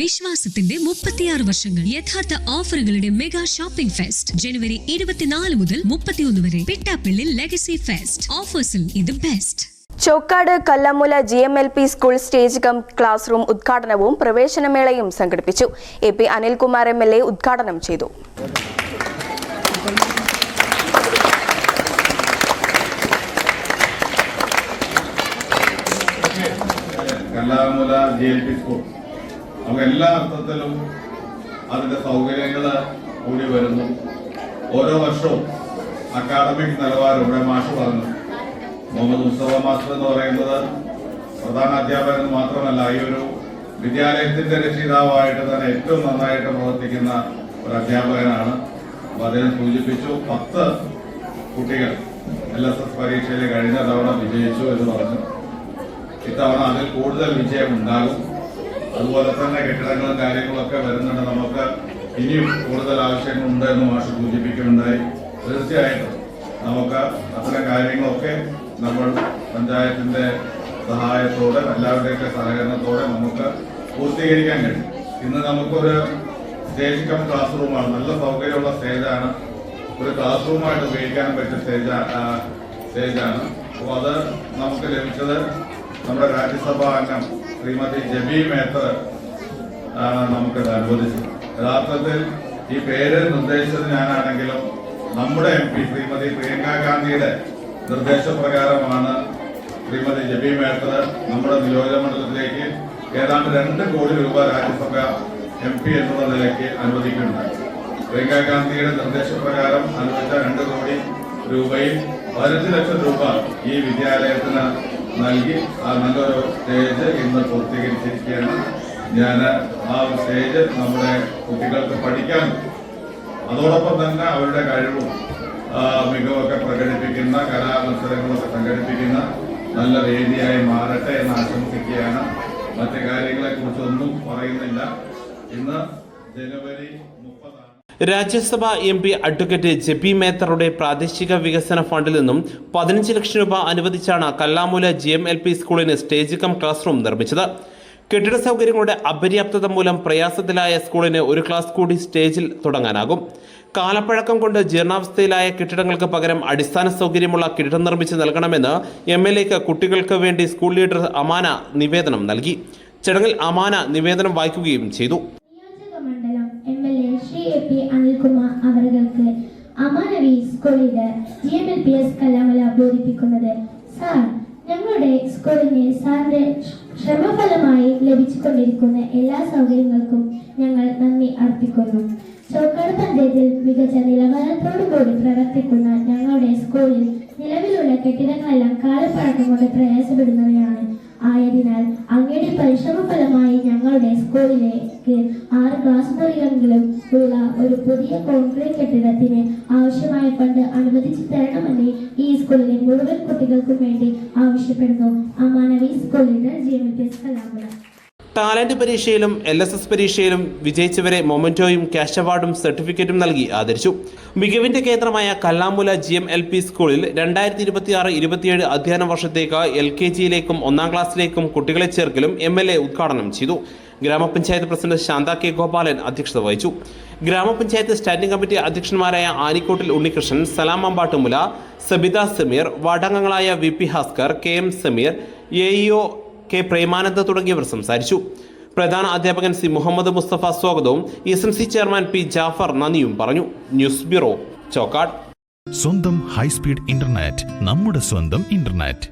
വിശ്വാസത്തിന്റെ മുപ്പത്തിയാറ് വർഷങ്ങൾ യഥാർത്ഥ ഓഫറുകളുടെ മെഗാ ഷോപ്പിംഗ് ഫെസ്റ്റ് ജനുവരി ഇരുപത്തിനാല് മുതൽ മുപ്പത്തിയൊന്ന് വരെ പിട്ടാപ്പിള്ളി ലെഗസി ഫെസ്റ്റ്. ഓഫേഴ്സിൽ ഇത് best Chokkad Kallamula G M L P school stage cum class room ഉദ്ഘാടനവും പ്രവേശനമേളയും സംഘടിപ്പിച്ചു. A P Anilkumar M L A ഉദ്ഘാടനം ചെയ്തു. Kallamula G L P school. നമുക്ക് എല്ലാ അർത്ഥത്തിലും അതിന്റെ സൗകര്യങ്ങൾ കൂടി വരുന്നു. ഓരോ വർഷവും അക്കാദമിക് നിലവാരം ഇവിടെ മാഷ് പറഞ്ഞു. മുഹമ്മദ് മുസ്തഫ മാസ്റ്റർ എന്ന് പറയുന്നത് പ്രധാന അധ്യാപകൻ മാത്രമല്ല ഈ ഒരു വിദ്യാലയത്തിന്റെ രക്ഷിതാവായിട്ട് തന്നെ ഏറ്റവും നന്നായിട്ട് പ്രവർത്തിക്കുന്ന ഒരു അധ്യാപകനാണ്. അപ്പൊ അദ്ദേഹം സൂചിപ്പിച്ചു പത്ത് കുട്ടികൾ എൽ എസ് എസ് പരീക്ഷയിൽ കഴിഞ്ഞ തവണ വിജയിച്ചു എന്ന് പറഞ്ഞു. ഇത്തവണ അതിൽ കൂടുതൽ വിജയം ഉണ്ടാകും. അതുപോലെ തന്നെ കെട്ടിടങ്ങളും കാര്യങ്ങളൊക്കെ വരുന്നുണ്ട്. നമുക്ക് ഇനിയും കൂടുതൽ ആവശ്യങ്ങളുണ്ട് എന്ന് മാഷ് സൂചിപ്പിക്കുകയുണ്ടായി തീർച്ചയായിട്ടും നമുക്ക് അത്തരം കാര്യങ്ങളൊക്കെ നമ്മൾ പഞ്ചായത്തിന്റെ സഹായത്തോടെ എല്ലാവരുടെയൊക്കെ സഹകരണത്തോടെ നമുക്ക് പൂർത്തീകരിക്കാൻ കഴിയും. ഇന്ന് നമുക്കൊരു സ്റ്റേജ് കം ക്ലാസ് റൂമാണ് നല്ല സൗകര്യമുള്ള സ്റ്റേജാണ്. ഒരു ക്ലാസ് റൂമായിട്ട് ഉപയോഗിക്കാൻ പറ്റിയ സ്റ്റേജ് സ്റ്റേജാണ്. അപ്പോൾ അത് നമുക്ക് ലഭിച്ചത് നമ്മുടെ രാജ്യസഭാ അംഗം ശ്രീമതി ജബി മേത്തർ ആണ് നമുക്കത് അനുവദിച്ചത് യഥാർത്ഥത്തിൽ ഈ പേര് നിർദ്ദേശിച്ചത് ഞാനാണെങ്കിലും നമ്മുടെ എം ശ്രീമതി പ്രിയങ്ക ഗാന്ധിയുടെ നിർദ്ദേശപ്രകാരമാണ് ശ്രീമതി ജബി മേത്തർ നമ്മുടെ നിയോജകമണ്ഡലത്തിലേക്ക് ഏതാണ്ട് രണ്ട് കോടി രൂപ രാജ്യസഭ എം പി എന്നുള്ള നിലയ്ക്ക് അനുവദിക്കുന്നുണ്ടായി പ്രിയങ്ക ഗാന്ധിയുടെ നിർദ്ദേശപ്രകാരം അനുവദിച്ച രണ്ട് കോടി രൂപയിൽ പതിനഞ്ച് ലക്ഷം രൂപ ഈ വിദ്യാലയത്തിന് നൽകി ആ നല്ലൊരു സ്റ്റേജ് ഇന്ന് പൂർത്തീകരിച്ചിരിക്കുകയാണ്. ഞാൻ ആ സ്റ്റേജ് നമ്മുടെ കുട്ടികൾക്ക് പഠിക്കാൻ അതോടൊപ്പം തന്നെ അവരുടെ കഴിവും മികവൊക്കെ പ്രകടിപ്പിക്കുന്ന കലാമത്സരങ്ങളൊക്കെ സംഘടിപ്പിക്കുന്ന നല്ല വേദിയായി മാറട്ടെ എന്ന് ആശംസിക്കുകയാണ്. മറ്റു കാര്യങ്ങളെക്കുറിച്ചൊന്നും പറയുന്നില്ല. ഇന്ന് ജനുവരി മുപ്പതാണ്. Rajya Sabha M P advocate JP മേത്തറുടെ പ്രാദേശിക വികസന ഫണ്ടിൽ നിന്നും പതിനഞ്ച് ലക്ഷം രൂപ അനുവദിച്ചാണ് Kallamoola G M L P സ്കൂളിന് സ്റ്റേജ് കം ക്ലാസ് റൂം നിർമ്മിച്ചത്. കെട്ടിട സൗകര്യങ്ങളുടെ അപര്യാപ്തത മൂലം പ്രയാസത്തിലായ സ്കൂളിന് ഒരു ക്ലാസ് കൂടി സ്റ്റേജിൽ തുടങ്ങാനാകും. കാലപ്പഴക്കം കൊണ്ട് ജീർണാവസ്ഥയിലായ കെട്ടിടങ്ങൾക്ക് പകരം അടിസ്ഥാന സൗകര്യമുള്ള കെട്ടിടം നിർമ്മിച്ച് നൽകണമെന്ന് എം എൽ എക്ക് കുട്ടികൾക്ക് വേണ്ടി സ്കൂൾ ലീഡർ അമാന നിവേദനം നൽകി. ചടങ്ങിൽ അമാന നിവേദനം വായിക്കുകയും ചെയ്തു നിയോജക മണ്ഡലം M L A Shri A P Anilkumar അവർക്ക് അമാനവി സ്കൂളിൽ G M L P S Kallamula ബോധിപ്പിക്കുന്നത്. സാർ ഞങ്ങളുടെ സ്കൂളിന് സാറിന്റെ ശ്രമഫലമായി ലഭിച്ചുകൊണ്ടിരിക്കുന്ന എല്ലാ സൗകര്യങ്ങൾക്കും ഞങ്ങൾ നന്ദി അർപ്പിക്കുന്നു. ചോക്കാട് പഞ്ചായത്തിൽ മികച്ച നിലവാരത്തോടു കൂടി പ്രവർത്തിക്കുന്ന ഞങ്ങളുടെ സ്കൂളിൽ നിലവിലുള്ള കെട്ടിടങ്ങളെല്ലാം കാലപ്പഴക്കം കൊണ്ട് പ്രയാസപ്പെടുന്നവയാണ്. ആയതിനാൽ അങ്ങയുടെ പരിശ്രമ ഫലമായി ഞങ്ങളുടെ സ്കൂളിലേക്ക് ആറ് ക്ലാസ് മുറികളെങ്കിലും ഉള്ള ഒരു പുതിയ കോൺക്രീറ്റ് കെട്ടിടത്തിന് ആവശ്യമായ ഫണ്ട് അനുവദിച്ചു തരണമെന്ന് ഈ സ്കൂളിലെ മുഴുവൻ കുട്ടികൾക്കും വേണ്ടി ആവശ്യപ്പെടുന്നു. അമാനവി സ്കൂളിന്റെ ജി എം കലാമുല ടാലന്റ് പരീക്ഷയിലും എൽ എസ് എസ് പരീക്ഷയിലും വിജയിച്ചവരെ മൊമന്റോയും ക്യാഷ് അവാർഡും സർട്ടിഫിക്കറ്റും നൽകി ആദരിച്ചു. മികവിന്റെ കേന്ദ്രമായ Kallamula G M L P സ്കൂളിൽ രണ്ടായിരത്തി ഇരുപത്തിയാറ് ഇരുപത്തിയേഴ് അധ്യയന വർഷത്തേക്ക് എൽ കെ ജിയിലേക്കും ഒന്നാം ക്ലാസ്സിലേക്കും കുട്ടികളെ ചേർക്കലും എം എൽ എ ഉദ്ഘാടനം ചെയ്തു. ഗ്രാമപഞ്ചായത്ത് പ്രസിഡന്റ് ശാന്ത കെ ഗോപാലൻ അധ്യക്ഷത വഹിച്ചു. ഗ്രാമപഞ്ചായത്ത് സ്റ്റാൻഡിംഗ് കമ്മിറ്റി അധ്യക്ഷന്മാരായ ആനിക്കോട്ടിൽ Unnikrishnan Salam Ambattumula Sabitha Sameer വാർഡംഗങ്ങളായ V P Bhaskar K M Sameer A K Premananda തുടങ്ങിയവർ സംസാരിച്ചു. പ്രധാന അധ്യാപകൻ സി മുഹമ്മദ് മുസ്തഫ സ്വാഗതവും S M C chairman P Jafar നന്ദിയും പറഞ്ഞു. News bureau Chokkad. സ്വന്തം ഹൈസ്പീഡ് ഇന്റർനെറ്റ് നമ്മുടെ സ്വന്തം ഇന്റർനെറ്റ്.